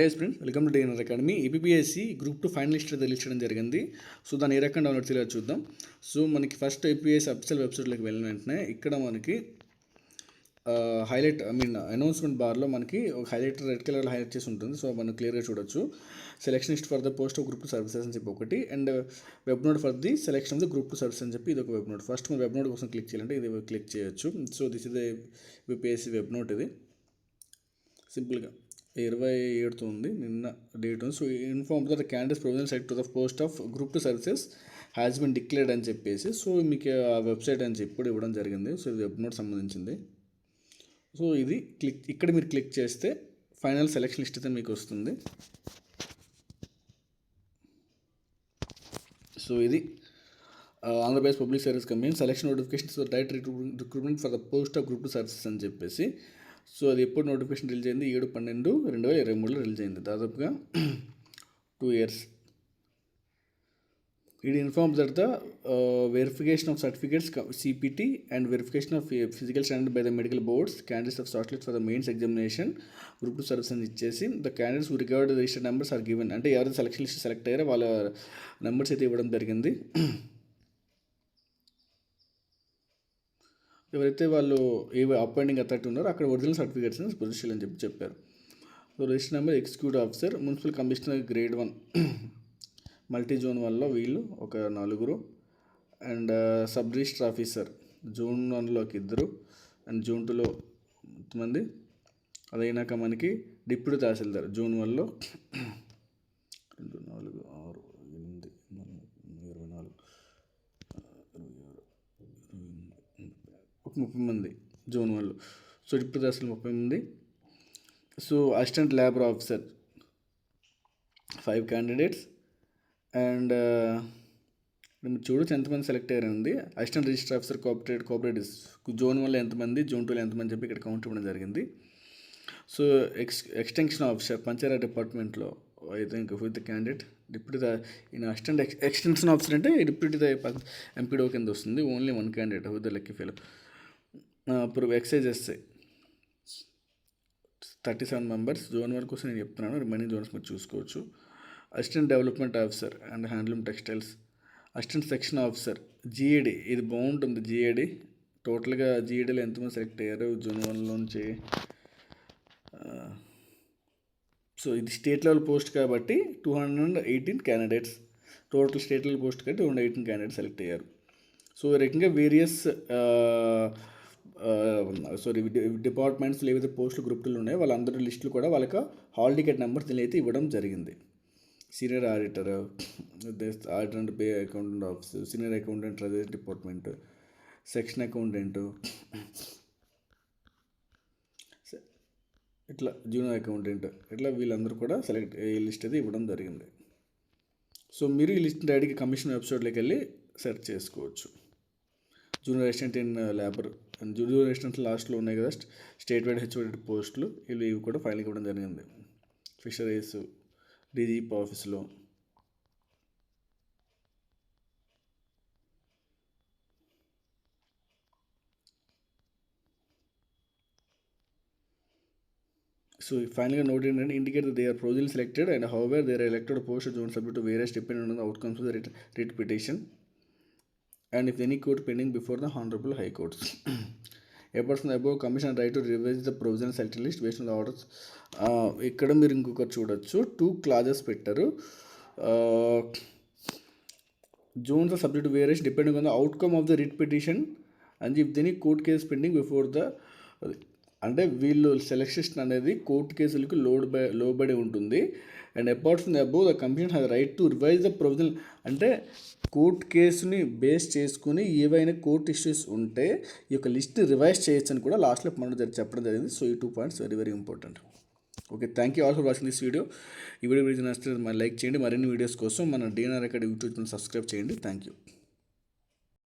Hey friends welcome to DNR academy APSC group two finalist తెలియచడం జరిగింది. So దాన్ని ఏ రకంగా download చేయాలో చూద్దాం. సో మనకి ఫస్ట్ ఏపీఎస్సి అఫీషియల్ వెబ్సైట్లోకి వెళ్ళిన వెంటనే ఇక్కడ మనకి హైలైట్ ఐ మీన్ అనౌన్స్మెంట్ బార్లో మనకి ఒక హైలైట్ రెడ్ కలర్ హైలైట్ చేసి ఉంటుంది. సో మనం క్లియర్గా చూడొచ్చు. Selection list for the post of group two services అని చెప్పి ఒకటి. And web note for the selection of the group two service అని చెప్పి ఇది ఒక వెబ్ నోట్ ఫస్ట్ మనం వెబ్ నోట్ కోసం క్లిక్ చేయాలంటే ఇది క్లిక్ చేయొచ్చు. So this is the UPSC web note ఇది. సింపుల్గా ఇరవై ఏడుతో ఉంది నిన్న డేట్. ఉంది so inform the candidates provision set to the post of group two services has been declared అని చెప్పేసి సో మీకు ఆ వెబ్సైట్ అని చెప్పి కూడా ఇవ్వడం జరిగింది. సో ఇది వెబ్ నోట్ సంబంధించింది. సో ఇది క్లిక్ ఇక్కడ మీరు క్లిక్ చేస్తే ఫైనల్ సెలెక్షన్ లిస్ట్ అయితే మీకు వస్తుంది. సో ఇది Andhra Pradesh public service commission selection notification direct recruitment for the post of group services అని చెప్పేసి సో అది ఎప్పుడు నోటిఫికేషన్ రిలీజ్ అయింది? ఏడు పన్నెండు రెండు వేల ఇరవై మూడులో రిలీజ్ అయింది. దాదాపుగా two years it informs that the verification of certificates CPT and verification of physical standard by the medical boards candidates of short for the mains examination group two service అని ఇచ్చేసి the candidates recovered register numbers are given అంటే ఎవరైతే selection list select అయ్యారో వాళ్ళ numbers అయితే ఇవ్వడం జరిగింది. ఎవరైతే వాళ్ళు ఏ అపాయింటింగ్ అథారిటీ ఉన్నారో అక్కడ ఒరిజినల్ సర్టిఫికేట్స్ పొజిషన్ అని చెప్పి చెప్పారు. So register number executive officer municipal commissioner grade one. Multi zone వల్ల వీళ్ళు ఒక నలుగురు. And sub register officer zone వన్లోకి ఇద్దరు. అండ్ జోన్ టూలో మంది అదైనాక మనకి డిప్యూటీ తహసీల్దార్ జోన్ వన్లో రెండు నాలుగు ఆరు ఎనిమిది ఇరవై నాలుగు ఇరవై ఆరు ఒక ముప్పై మంది జోన్ వాళ్ళు. సో డిప్యూటీ అసలు ముప్పై మంది. So assistant labour officer five candidates and చూడొచ్చు ఎంతమంది సెలెక్ట్ అయ్యారండి assistant register officer cooperate cooperatives zone వల్ల ఎంతమంది జోన్ టూలో ఎంతమంది చెప్పి ఇక్కడ కౌంట్ ఇవ్వడం జరిగింది. So ex extension officer panchayat డిపార్ట్మెంట్లో I think with candidate deputy the ఈయన అసిస్టెంట్ ఎక్స్ ఎక్స్టెన్షన్ ఆఫీసర్ అంటే డిప్యూటీ ద ఎంపీడో కింద వస్తుంది. Only one candidate with the lucky fellow. ఇప్పుడు excise SI thirty seven members. Zone వరకు నేను చెప్తున్నాను. Remaining zones మీరు చూసుకోవచ్చు. Assistant development officer and handloom textiles. Assistant section officer. GAD ఇది బాగుంటుంది జీఏడి టోటల్గా జీఏడీలో ఎంతమంది సెలెక్ట్ అయ్యారు? జూన్ వన్లోంచి సో ఇది స్టేట్ లెవెల్ పోస్ట్ కాబట్టి two hundred eighteen candidates total state level post కాబట్టి two hundred eighteen candidates select అయ్యారు. సో ఈ రకంగా వేరియస్ సారీ డిపార్ట్మెంట్స్ ఏవైతే పోస్టులు గ్రూపులు ఉన్నాయో వాళ్ళందరి లిస్టులు కూడా వాళ్ళకి హాల్ టికెట్ నెంబర్స్ అయితే ఇవ్వడం జరిగింది. Senior auditor auditor and pay accountant office senior accountant treasury department section accountant ఇట్లా జూనియర్ అకౌంటెంట్ ఇట్లా వీళ్ళందరూ కూడా సెలెక్ట్ ఈ లిస్ట్ అయితే ఇవ్వడం జరిగింది. సో మీరు ఈ లిస్ట్ డైరెక్ట్గా కమిషన్ వెబ్సైట్లోకి వెళ్ళి సెర్చ్ చేసుకోవచ్చు. Junior assistant in uh, labour and junior assistant లాస్ట్లో ఉన్నాయి కదా స్టేట్ వైడ్ హెచ్ఓడి పోస్టులు. ఇవి ఇవి కూడా ఫైనల్ ఇవ్వడం జరిగింది. ఫిషరీస్ డీజీపీ ఆఫీస్లో సో ఫైనల్గా నోట్ ఏంటంటే indicate they are provisional selected and however they are elected post zone subject various depend on the outcomes writ writ petition and if any court pending before the honourable high courts a person above commission right to revise the provision select list based on the orders ఇక్కడ మీరు ఇంకొకటి చూడొచ్చు. Two clauses పెట్టారు. Zones are subject various depending on the outcome of the writ petition and if then any court case pending before the అంటే వీళ్ళు selection అనేది court కేసులకు లోడ్ లోబడి ఉంటుంది. And apart from the above the commission has right to revise the provision అంటే court కేసుని base చేసుకుని ఏవైనా కోర్ట్ ఇష్యూస్ ఉంటే ఈ యొక్క లిస్ట్ రివైజ్ చేయొచ్చు అని కూడా లాస్ట్లో మనం చెప్పడం జరిగింది. సో ఈ two points very very important. Okay thank you all for watching this video. ఈ వీడియో గురించి నచ్చితే లైక్ చేయండి. మరిన్ని వీడియోస్ కోసం మన DNR academy YouTube channel subscribe చేయండి. Thank you.